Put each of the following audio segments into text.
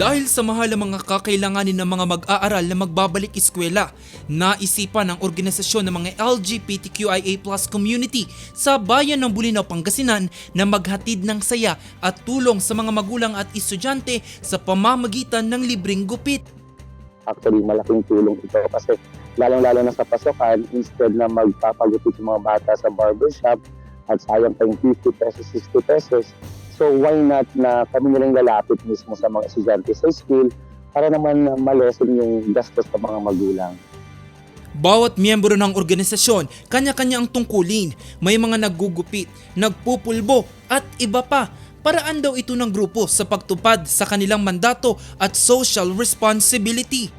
Dahil sa mahal ang mga kakailanganin ng mga mag-aaral na magbabalik eskwela, naisipan ng organisasyon ng mga LGBTQIA community sa bayan ng Bulinaw, Pangasinan na maghatid ng saya at tulong sa mga magulang at estudyante sa pamamagitan ng libreng gupit. actually malaking tulong ito kasi lalong-lalo na sa pasokan, instead na magpapagupit yung mga bata sa barbershop at sayang pa yung 50 pesos, 60 pesos. So why not na kami nilang lalapit mismo sa mga estudyante sa school para naman na malesen yung gastos sa mga magulang. Bawat miyembro ng organisasyon, kanya-kanya ang tungkulin. May mga naggugupit, nagpupulbo at iba pa. Paraan daw ito ng grupo sa pagtupad sa kanilang mandato at social responsibility.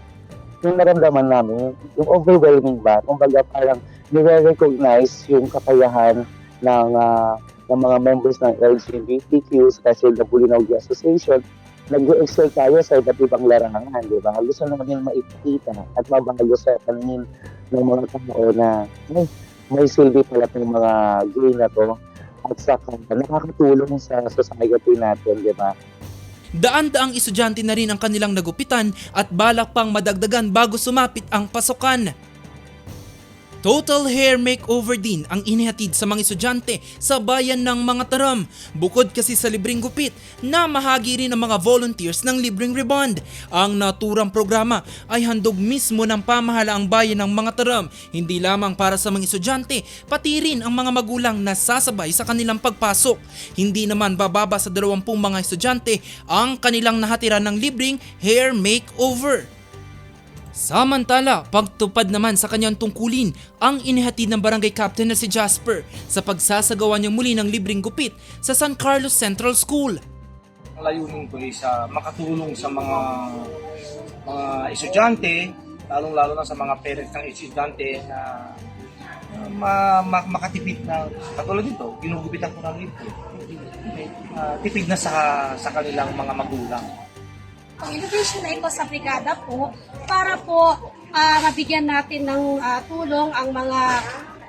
Yung naramdaman namin, yung overwhelming ba, kumbaga parang nire-recognize yung kakayahan ng, ah, ng mga members ng LGBTQ, especially the Bulinaw Gay Association, nag-excel tayo sa iba't ibang larangan, di ba? Gusto naman yung maipakita at mabago sa ng mga tao na may, may silbi pala ng mga gay na to at saka nakakatulong sa society natin, di ba? Daan-daang estudyante na rin ang kanilang nagupitan at balak pang madagdagan bago sumapit ang pasokan. Total hair makeover din ang inihatid sa mga estudyante sa bayan ng mga taram. Bukod kasi sa libreng gupit, na mahagi rin ang mga volunteers ng libreng rebond. Ang naturang programa ay handog mismo ng pamahalaang bayan ng mga taram, hindi lamang para sa mga estudyante, pati rin ang mga magulang na sasabay sa kanilang pagpasok. Hindi naman bababa sa 20 mga estudyante ang kanilang nahatiran ng libreng hair makeover. Samantala, pagtupad naman sa kanyang tungkulin ang inihatid ng barangay captain na si Jasper sa pagsasagawa niya muli ng libreng gupit sa San Carlos Central School. Ang layunin ko is makatulong sa mga mga estudyante, lalong-lalo na sa mga parents ng estudyante na ma, ma, makatipid na katulad nito, ginugupitan ko ng libro. Ah, tipid na sa sa kanilang mga magulang. Ang innovation na ito sa brigada po para po ah, mabigyan natin ng ah, tulong ang mga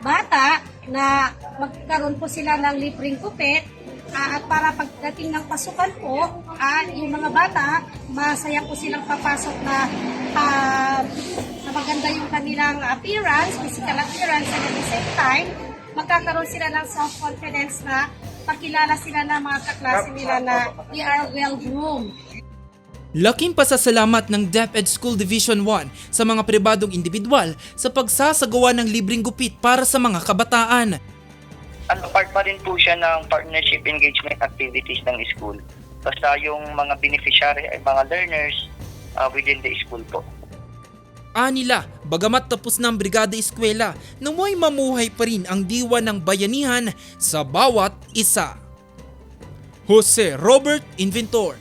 bata na magkaroon po sila ng libreng kupit ah, at para pagdating ng pasukan po, ah, yung mga bata, masaya po silang papasok na ah, na maganda yung kanilang appearance, physical appearance, and at the same time, magkakaroon sila ng self-confidence na pakilala sila ng mga kaklase nila na we are well-groomed. Laking pasasalamat ng DepEd School Division 1 sa mga pribadong individual sa pagsasagawa ng libreng gupit para sa mga kabataan. ano, part pa rin po siya ng partnership engagement activities ng school. Basta yung mga beneficiary ay mga learners uh, within the school po. Anila, bagamat tapos ng brigada eskwela, namoy mamuhay pa rin ang diwa ng bayanihan sa bawat isa. Jose Robert Inventor